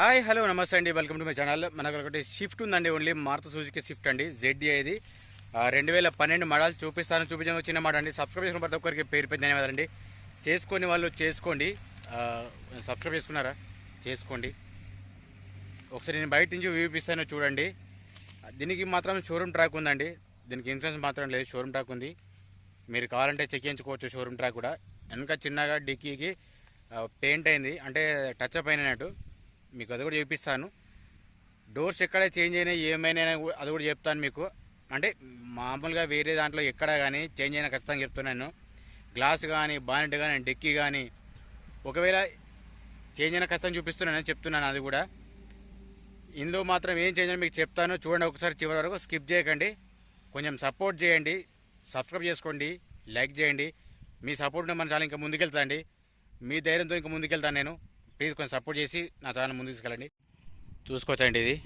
Hi hello నమస్తే అండి. Welcome to my channel. మనకు ఒకటి షిఫ్ట్ ఉందండి ఓన్లీ. మారుత సుజుకి షిఫ్ట్ అండి. జెడ్డీ ఇది. రెండు వేల పన్నెండు మడాలు చూపిస్తాను. చూపించడం చిన్న మాట అండి. సబ్స్క్రైబ్ చేసుకున్న ప్రతి ఒక్కరికి పేరు పెద్ద ధన్యవాదాలండి. చేసుకొని వాళ్ళు చేసుకోండి. సబ్స్క్రైబ్ చేసుకున్నారా? చేసుకోండి. ఒకసారి నేను బయట నుంచి వ్యూ చూడండి. దీనికి మాత్రం షోరూమ్ ట్రాక్ ఉందండి. దీనికి ఇన్సూరెన్స్ మాత్రం లేదు షోరూమ్ ట్రాక్ ఉంది. మీరు కావాలంటే చెక్ చేయించుకోవచ్చు షోరూమ్ ట్రాక్ కూడా. వెనక చిన్నగా డిక్కీకి పెయింట్ అయింది. అంటే టచ్ అప్ అయినట్టు. మీకు అది కూడా చూపిస్తాను. డోర్స్ ఎక్కడ చేంజ్ అయినాయి ఏమైనా అది కూడా చెప్తాను మీకు. అంటే మామూలుగా వేరే దాంట్లో ఎక్కడ కానీ చేంజ్ అయినా ఖచ్చితంగా చెప్తున్నాను. గ్లాస్ కానీ బానెట్ కానీ డిక్కీ కానీ ఒకవేళ చేంజ్ అయినా ఖచ్చితంగా చూపిస్తున్నాను చెప్తున్నాను అది కూడా. ఇందులో మాత్రం ఏం చేంజ్ మీకు చెప్తాను. చూడండి ఒకసారి చివరి వరకు స్కిప్ చేయకండి. కొంచెం సపోర్ట్ చేయండి. సబ్స్క్రైబ్ చేసుకోండి. లైక్ చేయండి. మీ సపోర్ట్ ఉంటే మన చాలా ఇంకా ముందుకెళ్తాండి మీ ధైర్యంతో ఇంకా ముందుకెళ్తాను నేను. ప్లీజ్ కొంచెం సపోర్ట్ చేసి నా ఛానల్ ముందు తీసుకెళ్ళండి. చూసుకోవచ్చండి ఇది.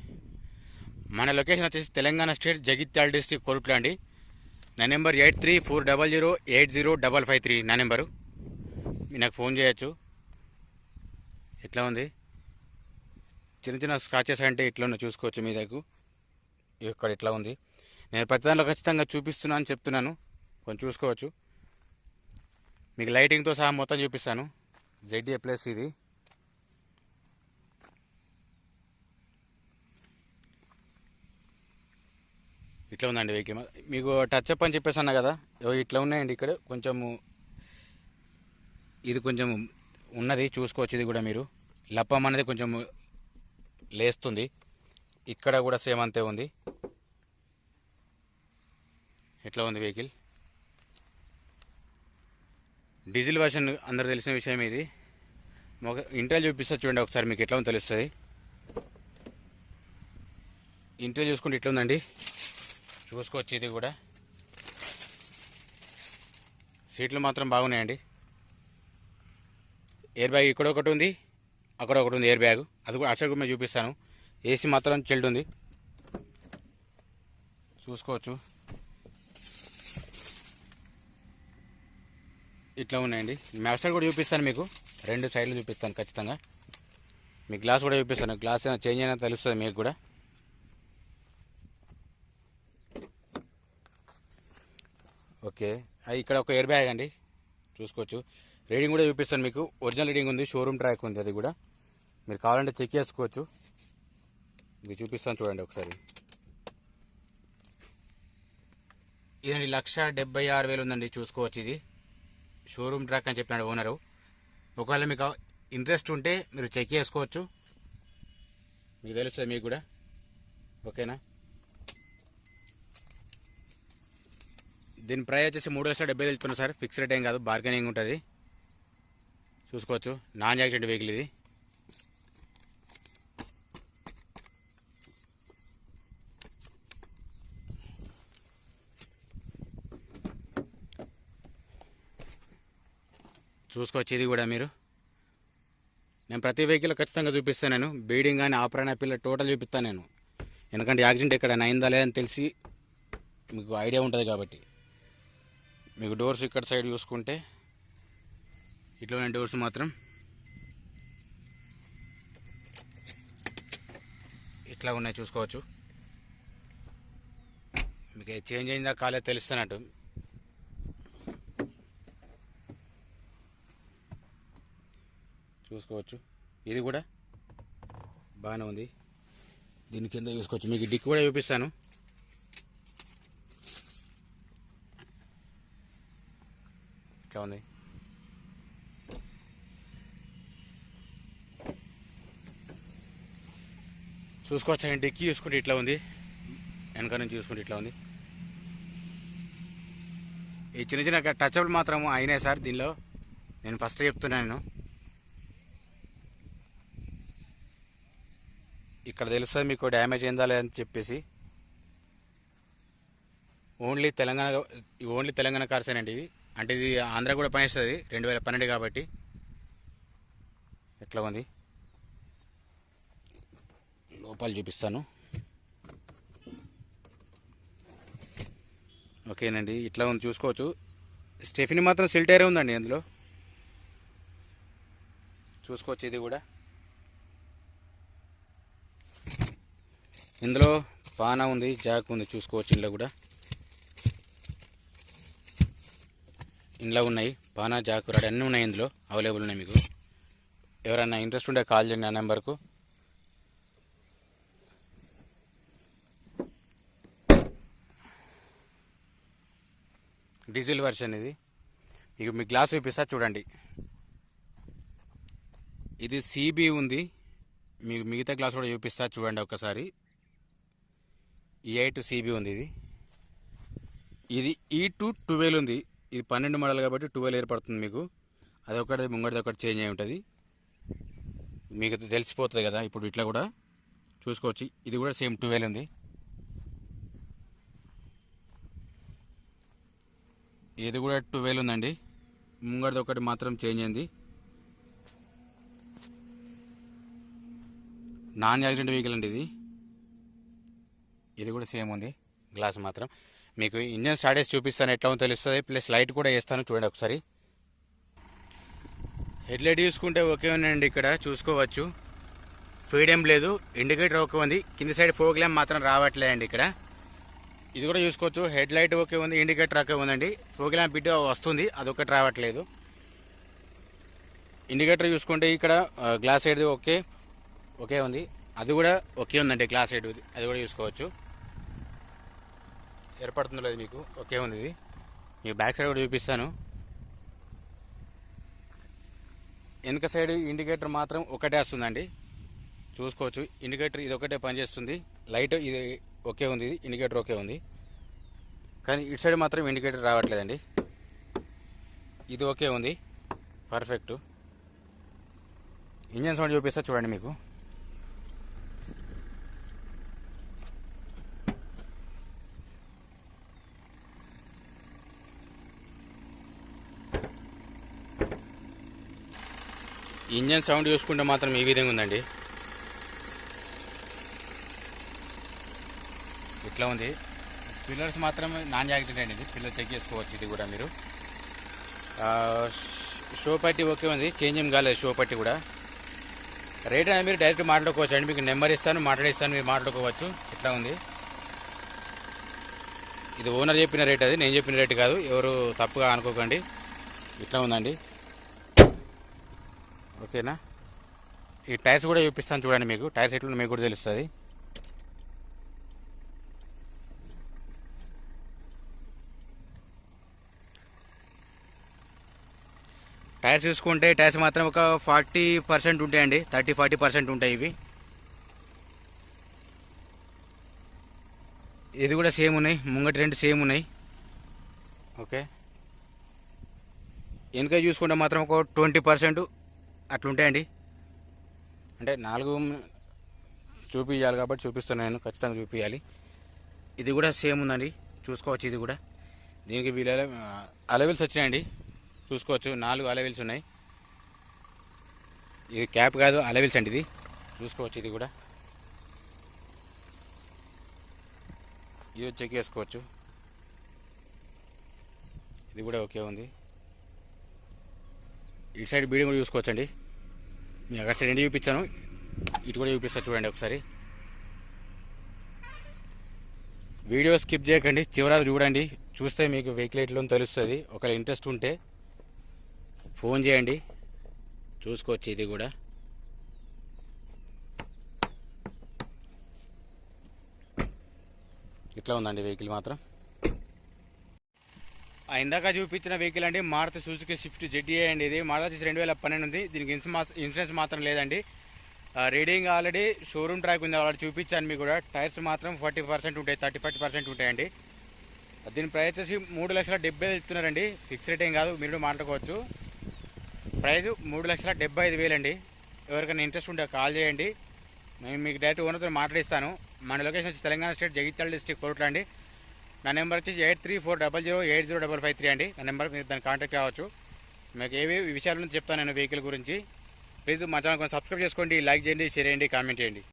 మన లొకేషన్ వచ్చేసి తెలంగాణ స్టేట్ జగిత్యాల డిస్ట్రిక్ట్ కొరుట్ల అండి. నా number eight three four double zero eight zero double five three. నా నెంబరు. మీరు నాకు ఫోన్ చేయొచ్చు. ఎట్లా ఉంది? చిన్న చిన్న స్క్రాచెస్ అంటే ఇట్లా చూసుకోవచ్చు మీ దగ్గర ఇక్కడ ఇట్లా ఉంది? నేను ప్రతిదానిలో ఖచ్చితంగా చూపిస్తున్నాను అని చెప్తున్నాను. కొంచెం చూసుకోవచ్చు. మీకు లైటింగ్తో సహా మొత్తం చూపిస్తాను. జెడ్ఏ ప్లస్ ఇది. ఇట్లా ఉందండి వెహికల్. మీకు టచ్ అప్ అని చెప్పేసి అన్నా కదా? ఇట్లా ఉన్నాయండి ఇక్కడ. కొంచెము ఇది కొంచెం ఉన్నది చూసుకోవచ్చు ఇది కూడా మీరు. లప్పం అనేది కొంచెం లేస్తుంది. ఇక్కడ కూడా సేమ్ అంతే ఉంది. ఎట్లా ఉంది వెహికల్? డీజిల్ వర్షన్ అందరు తెలిసిన విషయం ఇది. ఒక ఇంటర్ చూపిస్తా చూడండి ఒకసారి మీకు ఎట్లా ఉంది తెలుస్తుంది. ఇంటర్ చూసుకుంటే ఇట్లా ఉందండి. చూసుకోవచ్చు ఇది కూడా. సీట్లు మాత్రం బాగున్నాయండి. ఎయిర్ బ్యాగ్ ఇక్కడ ఒకటి ఉంది అక్కడ ఒకటి ఉంది ఎయిర్ బ్యాగ్. అది కూడా అటు కూడా మేము చూపిస్తాను. ఏసీ మాత్రం చెల్డ్ ఉంది. చూసుకోవచ్చు. ఇట్లా ఉన్నాయండి. మ్యాప్ సైడ్ కూడా చూపిస్తాను మీకు. రెండు సైడ్లు చూపిస్తాను ఖచ్చితంగా. మీ గ్లాస్ కూడా చూపిస్తాను. గ్లాస్ ఏమైనా చేంజ్ అయినా తెలుస్తుంది మీకు కూడా. ఓకే. అది ఇక్కడ ఒక ఎయిర్ బ్యాగ్ అండి. చూసుకోవచ్చు. రీడింగ్ కూడా చూపిస్తాను మీకు. ఒరిజినల్ రీడింగ్ ఉంది షోరూమ్ ట్రాక్ ఉంది అది కూడా. మీరు కావాలంటే చెక్ చేసుకోవచ్చు. మీకు చూపిస్తాను చూడండి ఒకసారి. ఇదండి లక్ష డెబ్బై ఆరు వేలు ఉందండి చూసుకోవచ్చు ఇది. షోరూమ్ ట్రాక్ అని చెప్పినాడు ఓనరు ఒకవేళ మీకు ఇంట్రెస్ట్ ఉంటే మీరు చెక్ చేసుకోవచ్చు. మీకు తెలుస్తుంది మీకు కూడా. ఓకేనా? దీని ప్రైస్ వచ్చేసి మూడు లక్షల డెబ్బై తెలుపుతున్నా సార్. ఫిక్స్ రేట్ ఏం కాదు బార్గెనింగ్ ఉంటుంది. చూసుకోవచ్చు. నాన్ యాక్సిడెంట్ వెహికల్ ఇది. చూసుకోవచ్చు ఇది కూడా మీరు. నేను ప్రతి వెహికల్ ఖచ్చితంగా చూపిస్తాను నేను. బీడింగ్ కానీ ఆపరణ పిల్ల టోటల్ చూపిస్తాను నేను. ఎందుకంటే యాక్సిడెంట్ ఎక్కడ అయిందా లేదని తెలిసి మీకు ఐడియా ఉంటుంది కాబట్టి. మీకు డోర్స్ ఇక్కడ సైడ్ చూసుకుంటే ఇట్లానే డోర్స్ మాత్రం. ఇట్లా ఉన్నాయి చూసుకోవచ్చు. మీకు చేంజ్ అయిందా కాలేదు తెలుస్తున్నట్టు. చూసుకోవచ్చు. ఇది కూడా బాగానే ఉంది. దీని కింద చూసుకోవచ్చు. మీకు డిక్ కూడా చూపిస్తాను. ఇట్లా ఉంది చూసుకోవచ్చు డిక్కీ చూసుకుంటే ఇట్లా ఉంది. వెనక నుంచి చూసుకుంటే ఇట్లా ఉంది. ఈ చిన్న చిన్న టచ్అప్ మాత్రం అయినాయి సార్ దీనిలో. నేను ఫస్ట్ చెప్తున్నాను ఇక్కడ తెలుస్తుంది మీకు డ్యామేజ్ అయిందా లేదని చెప్పేసి. ఓన్లీ తెలంగాణ ఓన్లీ తెలంగాణ కార్సేనండి ఇవి. అంటే ఇది ఆంధ్ర కూడా పనిస్తుంది రెండు వేల పన్నెండు కాబట్టి. ఎట్లా ఉంది? లోపల చూపిస్తాను. ఓకేనండి ఇట్లా ఉంది చూసుకోవచ్చు. స్టెఫిని మాత్రం సిల్టైరే ఉందండి అందులో. చూసుకోవచ్చు ఇది కూడా. ఇందులో పానా ఉంది జాక్ ఉంది చూసుకోవచ్చు ఇందులో కూడా. ఇందులో ఉన్నాయి పానా జాక్ రాడ్ అన్నీ ఉన్నాయి ఇందులో అవైలబుల్ ఉన్నాయి మీకు. ఎవరైనా ఇంట్రెస్ట్ ఉంటే కాల్ చేయండి ఆ నెంబర్కు. డీజిల్ వర్షన్ ఇది. మీకు మీ గ్లాస్ చూపిస్తా చూడండి. ఇది సిబి ఉంది. మీకు మిగతా గ్లాస్ కూడా చూపిస్తా చూడండి ఒకసారి ఈ ఎయిట్ సిబి ఉంది ఇది. ఇది e ఈ టూ ట్వెల్వ్ ఉంది. ఇది పన్నెండు మోడల్ కాబట్టి ట్వెల్వ్ ఏర్పడుతుంది మీకు. అదొకటి ముంగడిది ఒకటి చేంజ్ అయి ఉంటుంది. మీకు తెలిసిపోతుంది కదా ఇప్పుడు ఇట్లా కూడా. చూసుకోవచ్చు. ఇది కూడా సేమ్ ట్వెల్వ్ ఉంది. ఇది కూడా ట్వెల్వ్ ఉందండి. ముంగడిది ఒకటి మాత్రం చేంజ్ అయింది. నాన్ యాక్సిడెంట్ వెహికల్ అండి ఇది. ఇది కూడా సేమ్ ఉంది. గ్లాస్ మాత్రం. మీకు ఇంజన్ స్టార్ట్ చూపిస్తాను ఎట్లా ఉందో తెలుస్తుంది. ప్లస్ లైట్ కూడా వేస్తాను చూడండి ఒకసారి. హెడ్లైట్ చూసుకుంటే ఓకే ఉందండి ఇక్కడ చూసుకోవచ్చు. ఫీడ్ ఏం లేదు ఇండికేటర్ ఓకే ఉంది. కింద సైడ్ ఫోక్ ల్యాంప్ మాత్రం రావట్లేదండి ఇక్కడ. ఇది కూడా చూసుకోవచ్చు హెడ్ లైట్ ఓకే ఉంది ఇండికేటర్ ఓకే ఉందండి. ఫోక్ ల్యాంప్ బిడ్డ వస్తుంది అదొకటి రావట్లేదు. ఇండికేటర్ చూసుకుంటే ఇక్కడ గ్లాస్ సైడ్ ఓకే ఓకే ఉంది. అది కూడా ఓకే ఉందండి గ్లాస్ సైడ్ అది కూడా చూసుకోవచ్చు. ఏర్పడుతుందో లేదు మీకు ఓకే ఉంది ఇది. మీకు బ్యాక్ సైడ్ కూడా చూపిస్తాను. వెనుక సైడ్ ఇండికేటర్ మాత్రం ఒకటే వస్తుందండి. చూసుకోవచ్చు. ఇండికేటర్ ఇది ఒకటే పనిచేస్తుంది. లైట్ ఇది ఓకే ఉంది. ఇది ఇండికేటర్ ఓకే ఉంది. కానీ ఇటు సైడ్ మాత్రం ఇండికేటర్ రావట్లేదండి. ఇది ఓకే ఉంది. పర్ఫెక్ట్. ఇంజన్ సౌండ్ చూపిస్తా చూడండి మీకు. ఇంజన్ సౌండ్ చూసుకుంటే మాత్రం ఈ విధంగా ఉందండి. ఇట్లా ఉంది. పిల్లర్స్ మాత్రం నాన్ యాక్సిడెంట్ అండి ఇది. పిల్లర్ చెక్ చేసుకోవచ్చు ఇది కూడా మీరు. షో పట్టి ఓకే ఉంది. చేంజ్ ఏం కాలేదు షో పట్టి కూడా. రేట్ అనేది మీరు డైరెక్ట్ మాట్లాడుకోవచ్చు అండి. మీకు నెంబర్ ఇస్తాను మాట్లాడిస్తాను మీరు మాట్లాడుకోవచ్చు. ఇట్లా ఉంది. ఇది ఓనర్ చెప్పిన రేట్ అది నేను చెప్పిన రేట్ కాదు. ఎవరు తప్పుగా అనుకోకండి. ఇట్లా ఉందండి. ఓకేనా? ఈ టైర్స్ కూడా చూపిస్తాను చూడండి మీకు. టైర్స్ ఎట్లా మీకు కూడా తెలుస్తుంది. టైర్స్ చూసుకుంటే టైర్స్ మాత్రం ఒక ఫార్టీ పర్సెంట్ ఉంటాయండి. థర్టీ ఫార్టీ పర్సెంట్ ఉంటాయి ఇవి. ఇది కూడా సేమ్ ఉన్నాయి. ముంగటి రెండు సేమ్ ఉన్నాయి. ఓకే. వెనక చూసుకుంటే మాత్రం ఒక ట్వంటీ పర్సెంట్ అట్లుంటాయండి? అంటే నాలుగు చూపించాలి కాబట్టి చూపిస్తున్నాను నేను ఖచ్చితంగా చూపించాలి ఇది కూడా సేమ్ ఉందండి చూసుకోవచ్చు ఇది కూడా. దీనికి వీళ్ళ అలవెల్స్ వచ్చినాయండి చూసుకోవచ్చు. నాలుగు అలవెల్స్ ఉన్నాయి. ఇది క్యాప్ కాదు అలవెల్స్ అండి ఇది. చూసుకోవచ్చు ఇది కూడా. ఇది చెక్ చేసుకోవచ్చు. ఇది కూడా ఓకే ఉంది. ఇటు సైడ్ బీడింగ్ కూడా చూసుకోవచ్చండి. మీ అక్కడ సైడ్ ఏంటి చూపించాను. ఇటు కూడా చూపిస్తా చూడండి ఒకసారి. వీడియో స్కిప్ చేయకండి చివరాలు చూడండి. చూస్తే మీకు వెహికల్ ఎట్లో తెలుస్తుంది. ఒకవేళ ఇంట్రెస్ట్ ఉంటే ఫోన్ చేయండి. చూసుకోవచ్చు ఇది కూడా. ఇట్లా ఉందండి వెహికల్ మాత్రం. ఇందాక చూపించిన వెహికల్ అండి. మారుతి సుజుకి స్విఫ్ట్ జెడ్డీఏ అండి ఇది. మారుతి వచ్చేసి రెండు వేల పన్నెండు ఉంది. దీనికి ఇన్సూరెన్స్ మాత్రం లేదండి. రీడింగ్ ఆల్రెడీ షోరూమ్ ట్రాక్ ఉంది ఆల్రెడీ చూపించాను మీకు కూడా. టైర్స్ మాత్రం ఫార్టీ పర్సెంట్ ఉంటాయి. థర్టీ ఫైవ్ పర్సెంట్ ఉంటాయండి. దీని ప్రైస్ వచ్చేసి మూడు లక్షల డెబ్బై చెప్తున్నారండి. ఫిక్స్ రేట్ ఏం కాదు. మీరు మాట్లాడుకోవచ్చు. ప్రైస్ మూడు లక్షల డెబ్బై ఐదు వేలండి. ఎవరికైనా ఇంట్రెస్ట్ ఉంటే కాల్ చేయండి. నేను మీకు డైరెక్ట్ ఓనర్తో మాట్లాడిస్తాను. మన లొకేషన్ వచ్చి తెలంగాణ స్టేట్ జగిత్యాల డిస్టిక్ కోర్ట్లో అండి. నా నెంబర్ వచ్చేసి eight three four double zero eight zero double five three అండి. నా నెంబర్ మీరు దాన్ని కాంటాక్ట్ కావచ్చు. మీకు ఏవే విషయాలను చెప్తాను నేను వెహికల్ గురించి. ప్లీజ్ మా ఛానల్ కొంచెం సబ్స్క్రైబ్ చేసుకోండి లైక్ చేయండి షేర్ చేయండి కామెంట్ చేయండి.